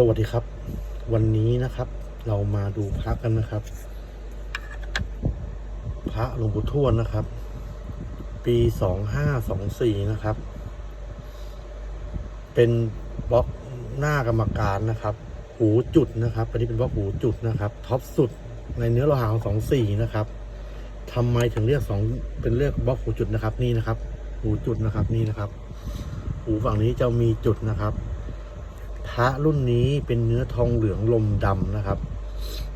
สวัสดีครับ วันนี้นะครับ เรามาดูพระกันนะครับ พระหลวงปู่ทวดนะครับ ปีสองห้าสองสี่นะครับ เป็นบล็อกหน้ากรรมการนะครับ หูจุดนะครับอันนี้เป็นบล็อกหูจุดนะครับท็อปสุดในเนื้อโลหะของสองสี่นะครับทำไมถึงเรียกสองเป็นเรียกบล็อกหูจุดนะครับนี่นะครับ หูจุดนะครับนี่นะครับ หูฝั่งนี้จะมีจุดนะครับ พระรุ่นนี้เป็นเนื้อทองเหลืองลมดำนะครับ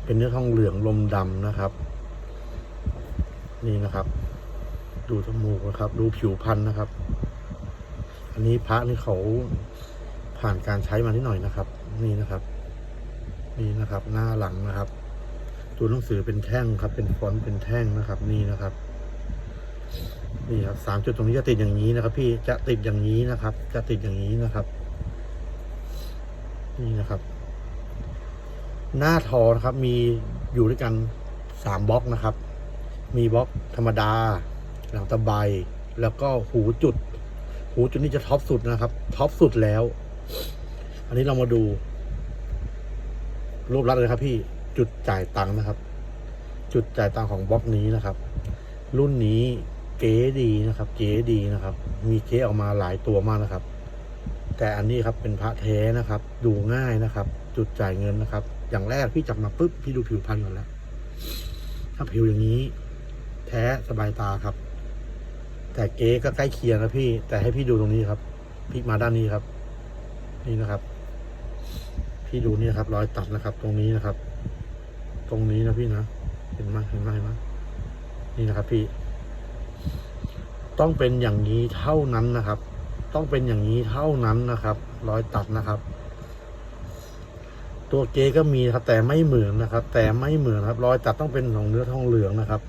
เป็นเนื้อทองเหลืองลมดำนะครับ นี่นะครับ ดูจมูกนะครับ ดูผิวพรรณนะครับ อันนี้พระนี่เขาผ่านการใช้มานิดหน่อยนะครับ นี่นะครับนี่นะครับ หน้าหลังนะครับ ตัวหนังสือเป็นแท่งครับ เป็นฟอนต์เป็นแท่งนะครับ นี่นะครับนี่ครับสามจุดตรงนี้จะติดอย่างนี้นะครับ พี่จะติดอย่างนี้นะครับ จะติดอย่างนี้นะครับ นี่นะครับ หน้าทอนะครับ มีอยู่ด้วยกันสามบล็อกนะครับ มีบล็อกธรรมดา หลังตะไบแล้วก็หูจุด หูจุดนี่จะท็อปสุดนะครับท็อปสุดแล้ว อันนี้เรามาดู รูปลักษณ์เลยครับพี่จุดจ่ายตังค์นะครับ จุดจ่ายตังค์ของบล็อกนี้นะครับ รุ่นนี้เก๋ดีนะครับ เก๋ดีนะครับ มีเก๋ออกมาหลายตัวมากนะครับ แต่อันนี้ครับเป็นพระแท้นะครับ ดูง่ายนะครับ จุดจ่ายเงินนะครับ อย่างแรกพี่จับมาปุ๊บพี่ดูผิวพรรณก่อนแล้วถ้าผิวอย่างนี้ แท้สบายตาครับ แต่เก๊ก็ใกล้เคียงนะพี่ แต่ให้พี่ดูตรงนี้ครับพลิกมาด้านนี้ครับ นี่นะครับ พี่ดูนี่ครับ รอยตัดนะครับ ตรงนี้นะครับ ตรงนี้นะพี่นะเห็นไหมเห็นไหมเห็นไหมนี่นะครับพี่ ต้องเป็นอย่างนี้เท่านั้นนะครับ ต้องเป็นอย่างนี้เท่านั้นนะครับ รอยตัดนะครับ ตัวเกก็มีครับ แต่ไม่เหมือนนะครับ แต่ไม่เหมือนครับ รอยตัดต้องเป็นของเนื้อทองเหลืองนะครับ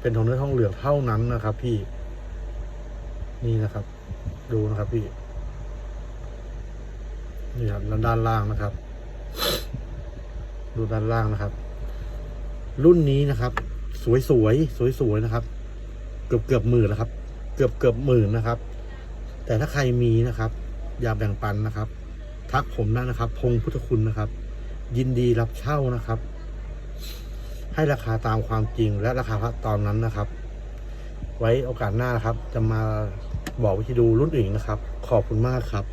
เป็นของเนื้อทองเหลืองเท่านั้นนะครับ พี่ นี่นะครับ ดูนะครับพี่นี่ครับด้านล่างนะครับ ดูด้านล่างนะครับ รุ่นนี้นะครับ สวยสวยสวยสวยๆนะครับ เกือบเกือบหมื่นนะครับ เกือบเกือบหมื่นนะครับ แต่ถ้าใครมีนะครับ อย่าแบ่งปันนะครับ ทักผมได้นะครับ พงพุทธคุณนะครับ ยินดีรับเช่านะครับ ให้ราคาตามความจริงและราคาตอนนั้นนะครับ ไว้โอกาสหน้านะครับ จะมาบอกวิธีดูรุ่นอื่นนะครับ ขอบคุณมากครับ